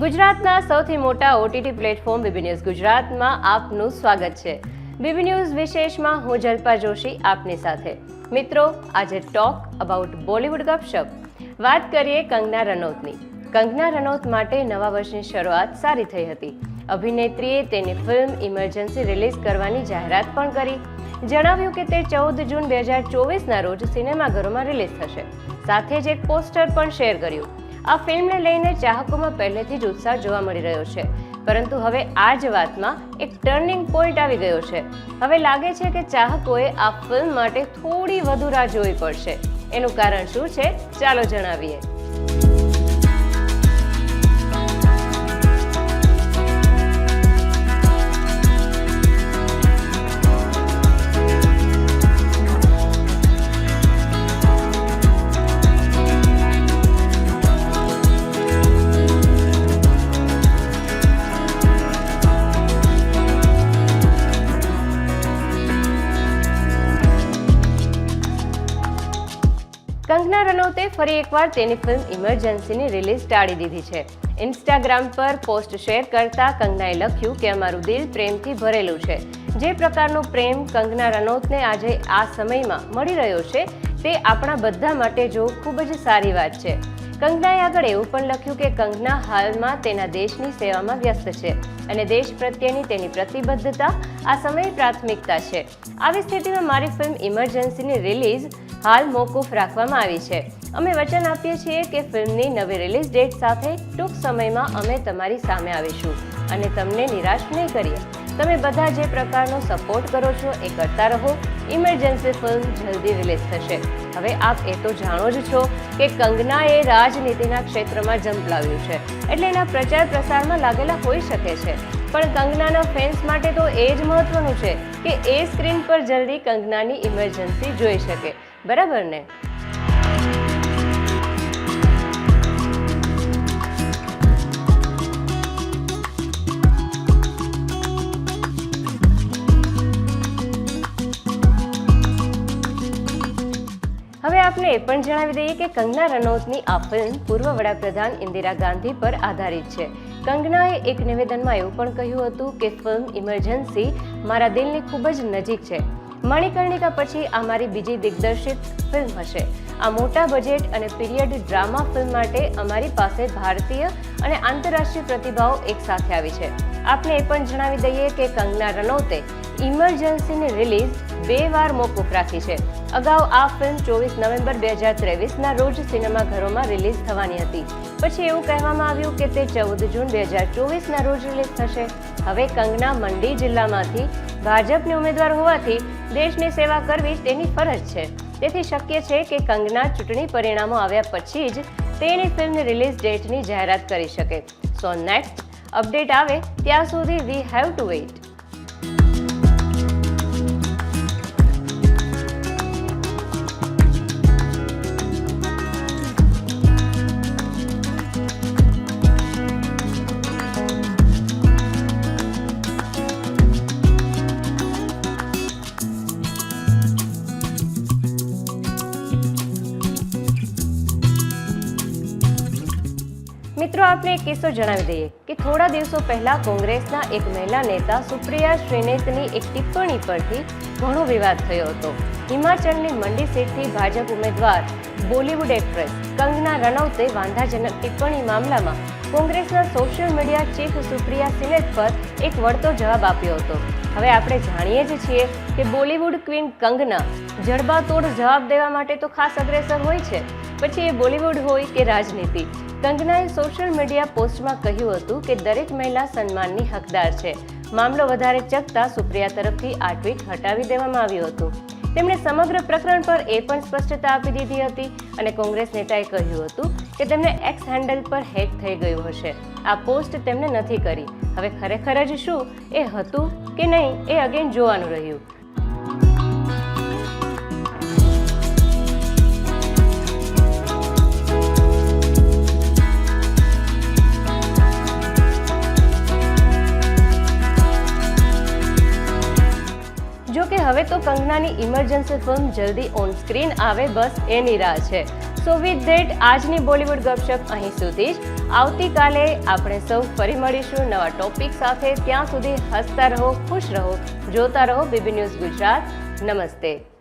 ગુજરાતના સૌથી મોટા ઓટીટી પ્લેટફોર્મ બીબી ન્યૂઝ ગુજરાતમાં આપનું સ્વાગત છે. બીબી ન્યૂઝ વિશેષમાં હું જલ્પા જોશી આપની સાથે. મિત્રો, આજે ટોક અબાઉટ બોલિવૂડ ગપશપ. વાત કરીએ કંગના રનૌતની. કંગના રનૌત માટે નવા વર્ષની શરૂઆત સારી થઈ હતી. અભિનેત્રીએ તેની ફિલ્મ ઇમરજન્સી રિલીઝ કરવાની જાહેરાત પણ કરી. જણાવ્યું કે તે ચૌદ જૂન બે હજાર ચોવીસના રોજ સિનેમાઘરોમાં રિલીઝ થશે. સાથે જ એક પોસ્ટર પણ શેર કર્યું. આ ફિલ્મને લઈને ચાહકોમાં પહેલેથી જ ઉત્સાહ જોવા મળી રહ્યો છે. પરંતુ હવે આ જ વાતમાં એક ટર્નિંગ પોઈન્ટ આવી ગયો છે. હવે લાગે છે કે ચાહકોએ આ ફિલ્મ માટે થોડી વધુ રાહ જોવી પડશે. એનું કારણ શું છે ચાલો જણાવીએ. કંગના રનૌતે ફરી એકવાર તેની ફિલ્મ ઇમરજન્સીની રિલીઝ ટાળી દીધી છે. ઇન્સ્ટાગ્રામ પર પોસ્ટ શેર કરતા કંગનાએ લખ્યું કે અમારું દિલ પ્રેમથી ભરેલું છે. જે પ્રકારનો પ્રેમ કંગના રનૌતને આજે આ સમયમાં મળી રહ્યો છે, તે આપણા બધા માટે જો ખૂબ જ સારી વાત છે. કંગનાએ આગળ એવું પણ લખ્યું કે કંગના હાલમાં તેના દેશની સેવામાં વ્યસ્ત છે અને દેશ પ્રત્યેની તેની પ્રતિબદ્ધતા આ સમયે પ્રાથમિકતા છે. આવી સ્થિતિમાં મારી ફિલ્મ ઇમરજન્સીની રિલીઝ હાલ મોકૂફ રાખવામાં આવી છે. અમે વચન આપીએ છીએ કે ફિલ્મની નવી રિલીઝ ડેટ સાથે ટૂંક સમયમાં અમે તમારી સામે આવીશું અને તમને નિરાશ નહીં કરીએ. તમે બધા જે પ્રકારનો સપોર્ટ કરો છો એ કરતા રહો. ઇમરજન્સી ફિલ્મ જલ્દી રિલીઝ થશે. હવે આપ એ તો જાણો જ છો કે કંગનાએ રાજનીતિના ક્ષેત્રમાં ઝંપલાવ્યું છે. એટલે એના પ્રચાર પ્રસારમાં લાગેલા હોઈ શકે છે. પણ કંગનાના ફેન્સ માટે તો એ જ મહત્વનું છે કે એ સ્ક્રીન પર જલ્દી કંગનાની ઇમરજન્સી જોઈ શકે. બરાબર ને? એ પણ જણાવી દઈએ કે કંગના રનૌતની આ ફિલ્મ પૂર્વ વડાપ્રધાન ઇન્દિરા ગાંધી પર આધારિત છે. કંગનાએ એક નિવેદનમાં એવું પણ કહ્યું હતું કે ફિલ્મ ઇમરજન્સી મારા દિલની ખૂબ જ નજીક છે. મણિકર્ણિકા પછી આ મારી બીજી દિગ્દર્શિત ફિલ્મ હશે. આ મોટા બજેટ અને પીરિયડ ડ્રામા ફિલ્મ માટે અમારી પાસે ભારતીય અને આંતરરાષ્ટ્રીય પ્રતિભાઓ એક સાથે આવી છે. આપને એ પણ જણાવી દઈએ કે કંગના રનૌતે ઇમરજન્સીની રિલીઝ બે વાર મોકૂફ રાખી છે. અગાઉ આ ફિલ્મ ચોવીસ નવેમ્બર બે હજાર ત્રેવીસના રોજ સિનેમાઘરોમાં રિલીઝ થવાની હતી. પછી એવું કહેવામાં આવ્યું કે તે ચૌદ જૂન બે હજાર ચોવીસના રોજ રિલીઝ થશે. હવે કંગના મંડી જિલ્લામાંથી ભાજપની ઉમેદવાર હોવાથી દેશની સેવા કરવી તેની ફરજ છે. તેથી શક્ય છે કે કંગના ચૂંટણી પરિણામો આવ્યા પછી જ તેની ફિલ્મની રિલીઝ ડેટની જાહેરાત કરી શકે. સો નેક્સ્ટ અપડેટ આવે ત્યાં સુધી વી હેવ ટુ વેઇટ મિત્રો આપણે એક કિસ્સો જણાવી દઈએ કે થોડા દિવસો પહેલા કોંગ્રેસના એક મહિલા નેતા સુપ્રિયા શ્રીનેતની એક ટિપ્પણી પરથી ઘણો વિવાદ થયો હતો. હિમાચલની મંડી સીટથી ભાજપ ઉમેદવાર, બોલિવૂડ એક્ટ્રેસ કંગના રનૌતે વાંધાજનક ટિપ્પણી મામલામાં કોંગ્રેસના social media chief Supriya Shrinate પર એક વળતો જવાબ આપ્યો હતો. હવે આપણે જાણીએ જ છીએ કે બોલિવૂડ ક્વીન કંગના જડબાતોડ જવાબ દેવા માટે તો ખાસ અગ્રેસર હોય છે. પછી એ બોલિવૂડ હોય કે રાજનીતિ. કંગનાએ સોશિયલ મીડિયા પોસ્ટમાં કહ્યું હતું કે દરેક મહિલા સન્માનની હકદાર છે. મામલો વધારે ચકતા સુપ્રિયા તરફથી આ ટ્વીટ હટાવી દેવામાં આવ્યું હતું. તેમણે સમગ્ર પ્રકરણ પર એ પણ સ્પષ્ટતા આપી દીધી હતી અને કોંગ્રેસ નેતાએ કહ્યું હતું કે તેમને એક્સ હેન્ડલ પર હેક થઈ ગયું હશે. આ પોસ્ટ તેમણે નથી કરી. હવે ખરેખર જ શું? એ હતું કે નહીં? એ અગેન જોવાનું રહ્યું. હવે તો કંગનાની ઇમરજન્સી ફિલ્મ જલ્દી ઓન સ્ક્રીન આવે, બસ એની રાહ છે. સો વિથ ધેટ આજની બોલીવુડ ગપશપ અહીં સુધી જ. આવતીકાલે આપણે સૌ ફરી મળીશું નવા ટોપિક સાથે. ત્યાં સુધી હસતા રહો, ખુશ રહો, જોતા રહો બીબી ન્યૂઝ ગુજરાત. નમસ્તે.